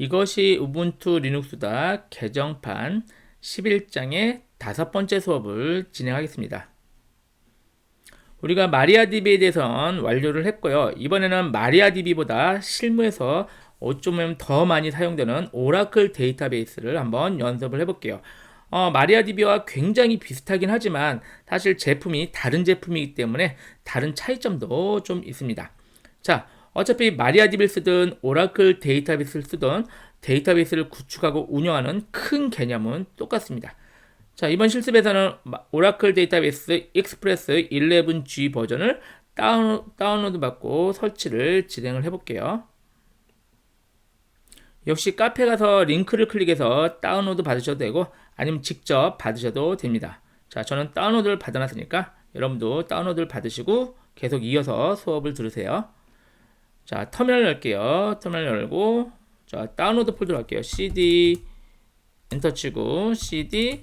이것이 우분투 리눅스다 개정판 11장의 다섯 번째 수업을 진행하겠습니다. 우리가 마리아DB에 대해서는 완료를 했고요. 이번에는 마리아DB보다 실무에서 어쩌면 더 많이 사용되는 오라클 데이터베이스를 한번 연습을 해볼게요. 어, 마리아DB와 굉장히 비슷하긴 하지만 사실 제품이 다른 제품이기 때문에 다른 차이점도 좀 있습니다. 자, 어차피 마리아DB를 쓰든 오라클 데이터베이스를 쓰든 데이터베이스를 구축하고 운영하는 큰 개념은 똑같습니다. 자, 이번 실습에서는 오라클 데이터베이스 익스프레스 11G 버전을 다운, 다운로드 받고 설치를 진행을 해볼게요. 역시 카페 가서 링크를 클릭해서 다운로드 받으셔도 되고 아니면 직접 받으셔도 됩니다. 자, 저는 다운로드를 받아놨으니까 여러분도 다운로드를 받으시고 계속 이어서 수업을 들으세요. 자, 터미널 열게요. 터미널 열고 자, 다운로드 폴더로 할게요. cd 엔터 치고 cd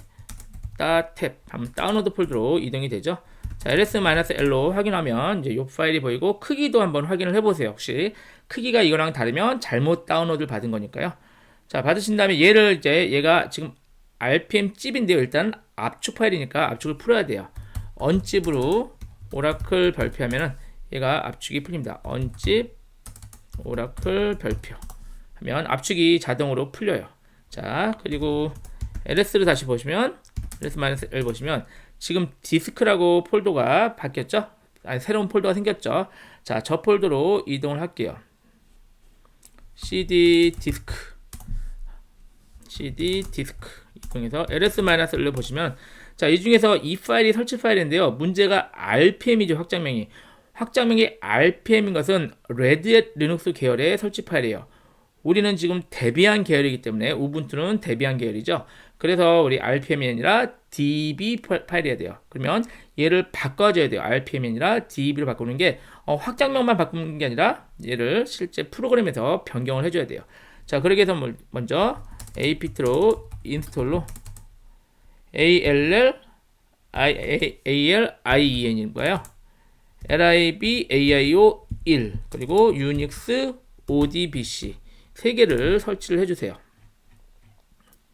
탭 하면 다운로드 폴더로 이동이 되죠. 자, ls-l로 확인하면 이제 이 파일이 보이고 크기도 한번 확인을 해보세요. 혹시 크기가 이거랑 다르면 잘못 다운로드를 받은 거니까요. 자, 받으신 다음에 얘를 이제 얘가 지금 rpm 찝인데요. 일단 압축 파일이니까 압축을 풀어야 돼요. 언집으로 오라클 별표하면은 얘가 압축이 풀립니다. 언집 오라클 별표 하면 압축이 자동으로 풀려요. 자, 그리고 ls를 다시 보시면 ls-l 보시면 지금 디스크라고 폴더가 바뀌었죠? 아니, 새로운 폴더가 생겼죠? 자, 저 폴더로 이동을 할게요. cd 디스크 cd 디스크 이동해서 ls-l을 보시면 자, 이 중에서 이 파일이 설치 파일인데요. 문제가 rpm이죠, 확장명이. 확장명이 rpm인 것은 레드햇 리눅스 계열의 설치 파일이에요. 우리는 지금 데비안 계열이기 때문에 우분투는 데비안 계열이죠. 그래서 우리 rpm이 아니라 db 파일이어야 돼요. 그러면 얘를 바꿔줘야 돼요. rpm이 아니라 db로 바꾸는 게 어, 확장명만 바꾸는 게 아니라 얘를 실제 프로그램에서 변경을 해줘야 돼요. 자, 그러기 위해서 먼저 apt로 인스톨로 all i a l i e n인 거예요. Lib aio 1 그리고 unix odbc 세 개를 설치를 해주세요.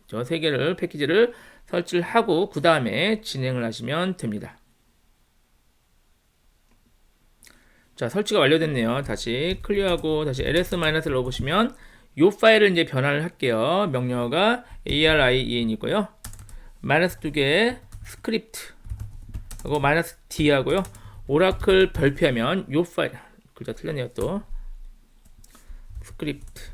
저 세 개를 패키지를 설치를 하고 그 다음에 진행을 하시면 됩니다. 자 설치가 완료됐네요. 다시 클리어하고 다시 ls-를 넣어보시면 이 파일을 이제 변환을 할게요. 명령어가 arIen이고요. 마이너스 두 개 스크립트 하고 마이너스 d 하고요. 오라클 별표하면 이 파일 글자 틀렸네요 또 스크립트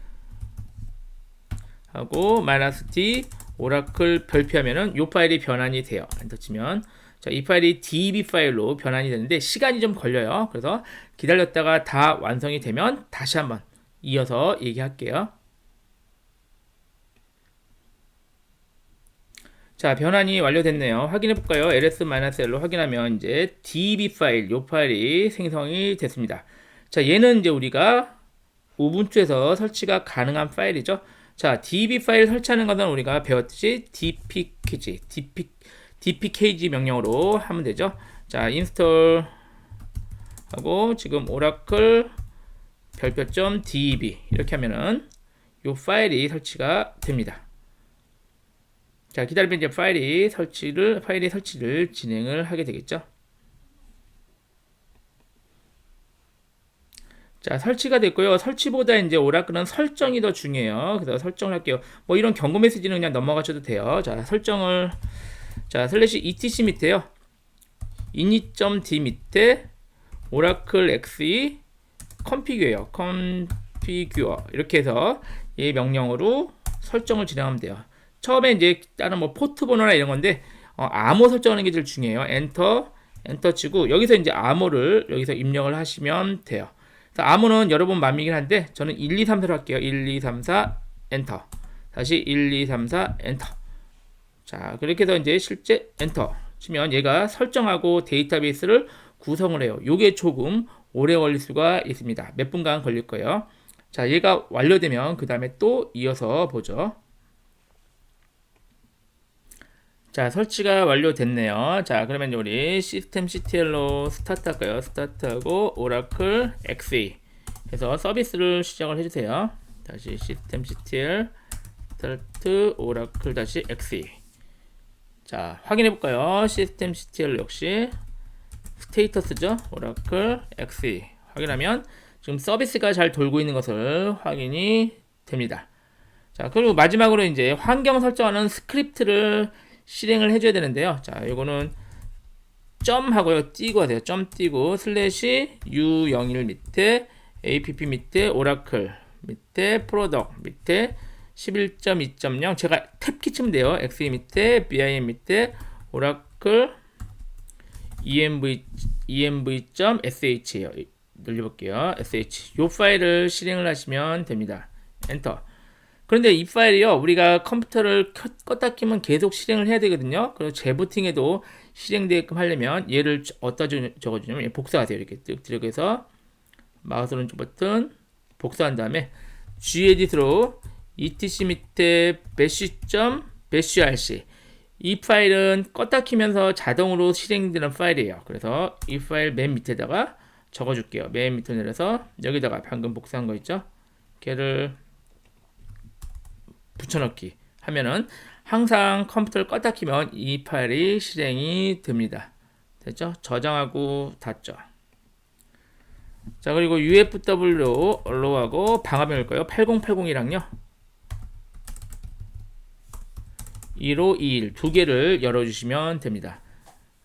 하고 마이너스 d 오라클 별표하면은 이 파일이 변환이 돼요. 엔터 치면 자, 이 파일이 db 파일로 변환이 되는데 시간이 좀 걸려요. 그래서 기다렸다가 다 완성이 되면 다시 한번 이어서 얘기할게요. 자, 변환이 완료됐네요. 확인해 볼까요? ls-l로 확인하면 이제 db 파일, 이 파일이 생성이 됐습니다. 자, 얘는 이제 우리가 우분투에서 설치가 가능한 파일이죠. 자, db 파일 설치하는 것은 우리가 배웠듯이 dpkg, dp, dpkg 명령으로 하면 되죠. 자, 인스톨 하고 지금 오라클 별표점 db 이렇게 하면은 이 파일이 설치가 됩니다. 자, 기다리면 이제 파일이 설치를 파일의 설치를 진행을 하게 되겠죠. 자, 설치가 됐고요. 설치보다 이제 오라클은 설정이 더 중요해요. 그래서 설정을 할게요. 뭐 이런 경고 메시지는 그냥 넘어가셔도 돼요. 자, 설정을 자, 슬래시 etc 밑에요. init.d 밑에 오라클 xe configure요. configure 이렇게 해서 이 명령어로 설정을 진행하면 돼요. 처음에 이제 다른 뭐 포트 번호나 이런 건데 어, 암호 설정하는 게 제일 중요해요. 엔터 엔터 치고 여기서 이제 암호를 여기서 입력을 하시면 돼요. 암호는 여러분 맘이긴 한데 저는 1, 2, 3, 4로 할게요. 1, 2, 3, 4 엔터. 다시 1, 2, 3, 4 엔터. 자, 그렇게 해서 이제 실제 엔터 치면 얘가 설정하고 데이터베이스를 구성을 해요. 요게 조금 오래 걸릴 수가 있습니다. 몇 분간 걸릴 거예요. 자, 얘가 완료되면 그 다음에 또 이어서 보죠. 자, 설치가 완료됐네요. 자, 그러면 우리 시스템 CTL로 스타트 할까요? 스타트하고 오라클 XE 해서 서비스를 시작을 해주세요. 다시 시스템 ctl start oracle 다시 xe 자 확인해 볼까요 시스템 ctl 역시 스테이터스죠 oracle xe 확인하면 지금 서비스가 잘 돌고 있는 것을 확인이 됩니다 자 그리고 마지막으로 이제 환경 설정하는 스크립트를 실행을 해줘야 되는데요. 자 이거는 점 하고요. 띄고 하세요. 점 띄고 슬래시 u01 밑에 app 밑에 오라클 밑에 프로덕 밑에 11.2.0 제가 탭키 치면 돼요. xe 밑에 bim 밑에 오라클 env env.sh예요. 늘려볼게요. sh 요 파일을 실행을 하시면 됩니다. 엔터 그런데 이 파일이요 우리가 컴퓨터를 켰, 껐다 키면 계속 실행을 해야 되거든요. 그리고 재부팅에도 실행되게끔 하려면 얘를 어디다 적- 적어주냐면 복사하세요. 이렇게 쓱 들어가서 마우스 오른쪽 버튼 복사한 다음에 gedit로 etc 밑에 bash.bashrc 이 파일은 껐다 키면서 자동으로 실행되는 파일이에요. 그래서 이 파일 맨 밑에다가 적어줄게요. 맨 밑에 내려서 여기다가 방금 복사한 거 있죠? 걔를 붙여넣기 하면은 항상 컴퓨터를 껐다 키면 이 파일이 실행이 됩니다. 됐죠? 저장하고 닫죠. 자 그리고 UFW로 언로하고 방화벽일 거예요. 8080이랑요. 1521 두 개를 열어주시면 됩니다.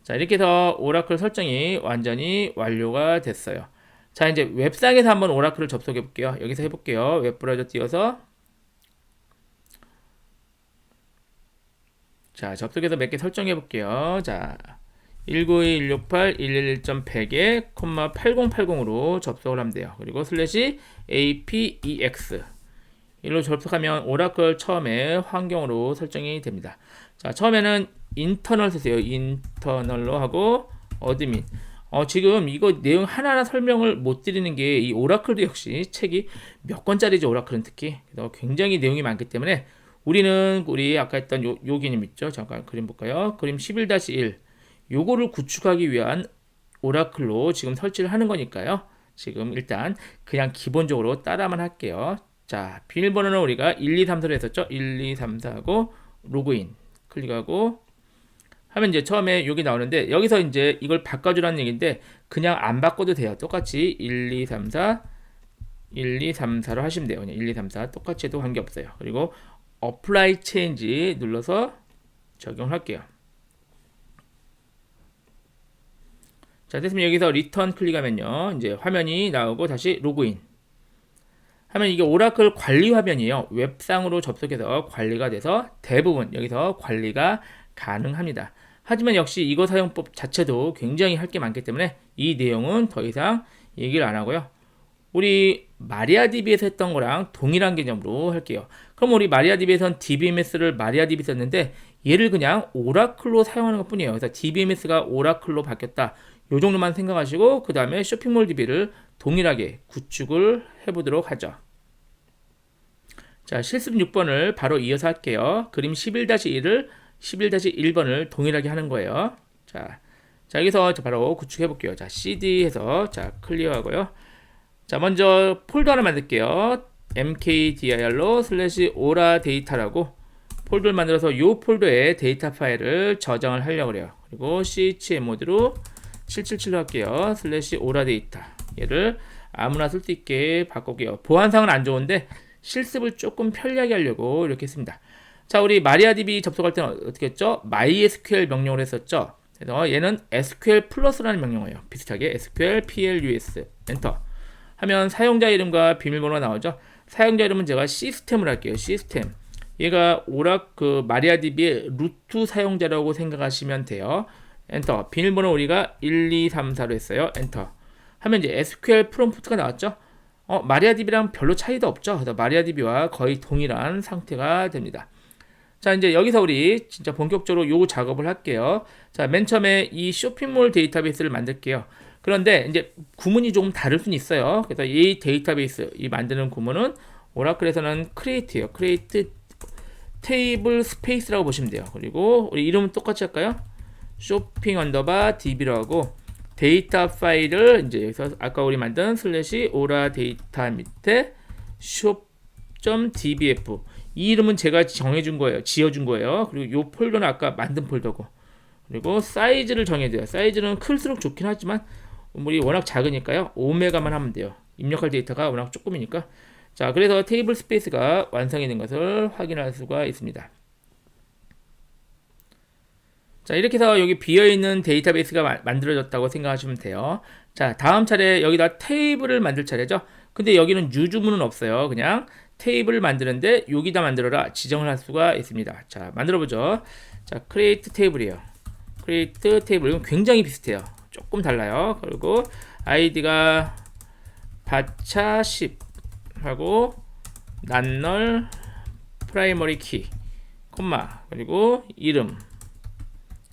자 이렇게 해서 오라클 설정이 완전히 완료가 됐어요. 자 이제 웹상에서 한번 오라클을 접속해 볼게요. 여기서 해볼게요. 웹브라우저 띄워서 자, 접속해서 몇 개 설정해 볼게요. 자, 192.168.111.100에 콤마 8080으로 접속을 하면 돼요. 그리고 슬래시 apex 이로 접속하면 오라클 처음에 환경으로 설정이 됩니다. 자, 처음에는 인터널 쓰세요. 인터널로 하고 어드민. 어, 지금 이거 내용 하나하나 설명을 못 드리는 게 이 오라클도 역시 책이 몇 권짜리죠, 오라클은 특히. 굉장히 내용이 많기 때문에 우리는 우리 아까 했던 요, 요 개념 있죠? 잠깐 그림 볼까요? 그림 11-1 요거를 구축하기 위한 오라클로 지금 설치를 하는 거니까요. 지금 일단 그냥 기본적으로 따라만 할게요. 자, 비밀번호는 우리가 1, 2, 3, 4로 했었죠? 1, 2, 3, 4하고 로그인 클릭하고 하면 이제 처음에 여기 나오는데 여기서 이제 이걸 바꿔주라는 얘기인데 그냥 안 바꿔도 돼요. 똑같이 1, 2, 3, 4 1, 2, 3, 4로 하시면 돼요. 그냥 1, 2, 3, 4 똑같이 해도 관계없어요. 그리고 apply change 눌러서 적용할게요. 자, 됐으면 여기서 return 클릭하면요. 이제 화면이 나오고 다시 로그인. 하면 이게 오라클 관리 화면이에요. 웹상으로 접속해서 관리가 돼서 대부분 여기서 관리가 가능합니다. 하지만 역시 이거 사용법 자체도 굉장히 할 게 많기 때문에 이 내용은 더 이상 얘기를 안 하고요. 우리 마리아DB에서 했던 거랑 동일한 개념으로 할게요. 그럼 우리 마리아DB에선 DBMS를 마리아DB 썼는데 얘를 그냥 오라클로 사용하는 것 뿐이에요. 그래서 DBMS가 오라클로 바뀌었다. 요 정도만 생각하시고 그 다음에 쇼핑몰 DB를 동일하게 구축을 해보도록 하죠. 자, 실습 6번을 바로 이어서 할게요. 그림 11-1을 11-1번을 동일하게 하는 거예요. 자, 자 여기서 바로 구축해 볼게요. 자, CD 해서 자 클리어하고요. 자, 먼저 폴더 하나 만들게요. Mkdir로 슬래시 오라 데이터라고 폴더를 만들어서 이 폴더에 데이터 파일을 저장을 하려고 그래요. 그리고 chmod 모드로 777로 할게요. 슬래시 오라 데이터. 얘를 아무나 쓸 수 있게 바꿀게요. 보안상은 안 좋은데 실습을 조금 편리하게 하려고 이렇게 했습니다. 자, 우리 마리아DB 접속할 때는 어떻게 했죠? MySQL 명령을 했었죠. 그래서 얘는 SQL 플러스라는 명령어예요. 비슷하게 SQL plus 엔터 하면 사용자 이름과 비밀번호가 나오죠. 사용자 이름은 제가 시스템을 할게요. 시스템. 얘가 오락 그 마리아DB의 루트 사용자라고 생각하시면 돼요. 엔터. 비밀번호 우리가 1, 2, 3, 4로 했어요. 엔터. 하면 이제 SQL 프롬프트가 나왔죠. 어, 마리아DB랑 별로 차이도 없죠. 그래서 마리아DB와 거의 동일한 상태가 됩니다. 자, 이제 여기서 우리 진짜 본격적으로 요 작업을 할게요. 자, 맨 처음에 이 쇼핑몰 데이터베이스를 만들게요. 그런데 이제 구문이 조금 다를 수는 있어요. 그래서 이 데이터베이스, 이 만드는 구문은 오라클에서는 create예요. create 테이블 스페이스라고 보시면 돼요. 그리고 우리 이름은 똑같이 할까요? 쇼핑 언더바 db로 하고 데이터 파일을 이제 여기서 아까 우리 만든 슬래시 오라 데이터 밑에 쇼 .dbf 이 이름은 제가 정해준 거예요. 지어준 거예요. 그리고 이 폴더는 아까 만든 폴더고 그리고 사이즈를 정해줘요. 사이즈는 클수록 좋긴 하지만 우리 워낙 작으니까요. 5메가만 하면 돼요. 입력할 데이터가 워낙 조금이니까 자 그래서 테이블 스페이스가 완성이 된 것을 확인할 수가 있습니다. 자 이렇게 해서 여기 비어있는 데이터베이스가 마- 만들어졌다고 생각하시면 돼요. 자 다음 차례 여기다 테이블을 만들 차례죠. 근데 여기는 유주문은 없어요. 그냥 테이블을 만드는데 여기다 만들어라 지정을 할 수가 있습니다. 자 만들어 보죠. 자 create 테이블이에요. create 테이블 이건 굉장히 비슷해요. 조금 달라요. 그리고 아이디가 바차 10 하고 난널 프라이머리 키 콤마 그리고 이름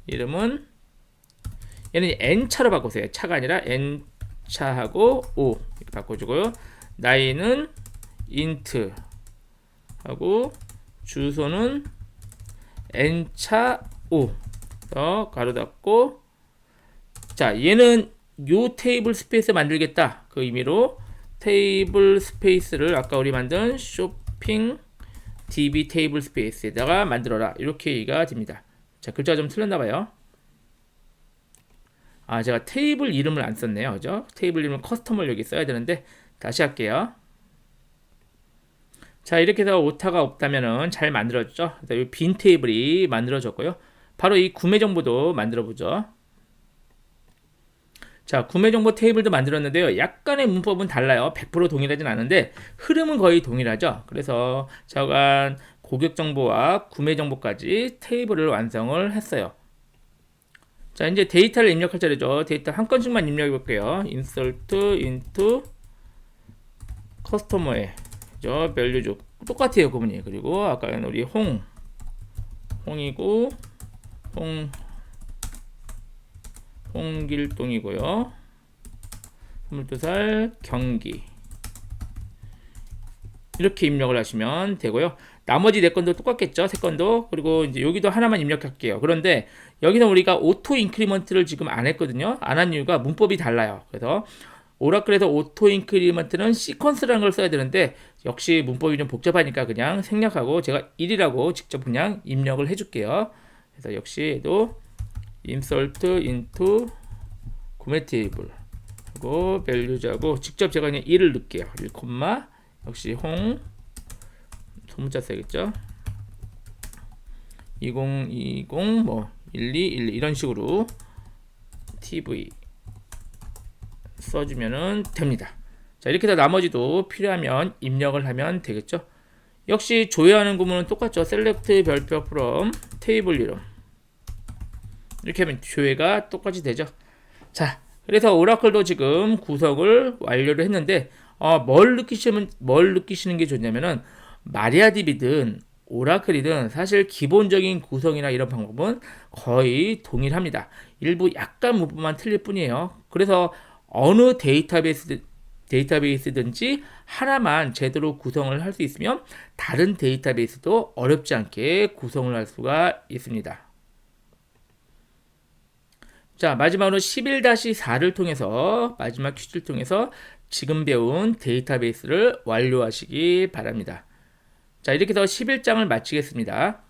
이름은 얘는 n차로 바꾸세요. 차가 아니라 n차하고 5 이렇게 바꿔주고요. 나이는 int 하고 주소는 n차 5더 가로 닫고 자 얘는 요 테이블 스페이스 만들겠다 그 의미로 테이블 스페이스를 아까 우리 만든 쇼핑 db 테이블 스페이스에다가 만들어라 이렇게 얘기가 됩니다. 자 글자가 좀 틀렸나 봐요. 아 제가 테이블 이름을 안 썼네요. 그죠? 테이블 이름은 커스텀을 여기 써야 되는데 다시 할게요. 자 이렇게 해서 오타가 없다면은 잘 만들어졌죠. 이 빈 테이블이 만들어졌고요. 바로 이 구매 정보도 만들어 보죠. 자, 구매 정보 테이블도 만들었는데요. 약간의 문법은 달라요. 100% 동일하진 않은데 흐름은 거의 동일하죠. 그래서 저간 고객 정보와 구매 정보까지 테이블을 완성을 했어요. 자, 이제 데이터를 입력할 차례죠. 데이터 한 건씩만 입력해 볼게요. insert into 커스터머에 저 밸류 똑같아요, 구분이. 그리고 아까는 우리 홍 홍이고 홍 홍길동이고요. 22살 경기 이렇게 입력을 하시면 되고요. 나머지 네 건도 똑같겠죠. 세 건도. 그리고 이제 여기도 하나만 입력할게요. 그런데 여기서 우리가 오토 인크리먼트를 지금 안 했거든요. 안 한 이유가 문법이 달라요. 그래서 오라클에서 오토 인크리먼트는 시퀀스라는 걸 써야 되는데 역시 문법이 좀 복잡하니까 그냥 생략하고 제가 1이라고 직접 그냥 입력을 해줄게요. 그래서 역시 얘도 insert into 구매 테이블 그리고 value하고 직접 제가 그냥 1을 넣을게요. 1, 역시 홍 소문자 써야겠죠. 2020 뭐 1212 이런 식으로 TV 써주면은 됩니다. 자 이렇게 해서 나머지도 필요하면 입력을 하면 되겠죠. 역시 조회하는 구문은 똑같죠. select 별표 from 테이블 이름 이렇게 하면 조회가 똑같이 되죠. 자, 그래서 오라클도 지금 구석을 완료를 했는데 어, 뭘 느끼시면 뭘 느끼시는 게 좋냐면은 마리아DB든 오라클이든 사실 기본적인 구성이나 이런 방법은 거의 동일합니다. 일부 약간 문법만 틀릴 뿐이에요. 그래서 어느 데이터베이스 데이터베이스든지 하나만 제대로 구성을 할 수 있으면 다른 데이터베이스도 어렵지 않게 구성을 할 수가 있습니다. 자, 마지막으로 11-4를 통해서 마지막 퀴즈를 통해서 지금 배운 데이터베이스를 완료하시기 바랍니다. 자, 이렇게 해서 11장을 마치겠습니다.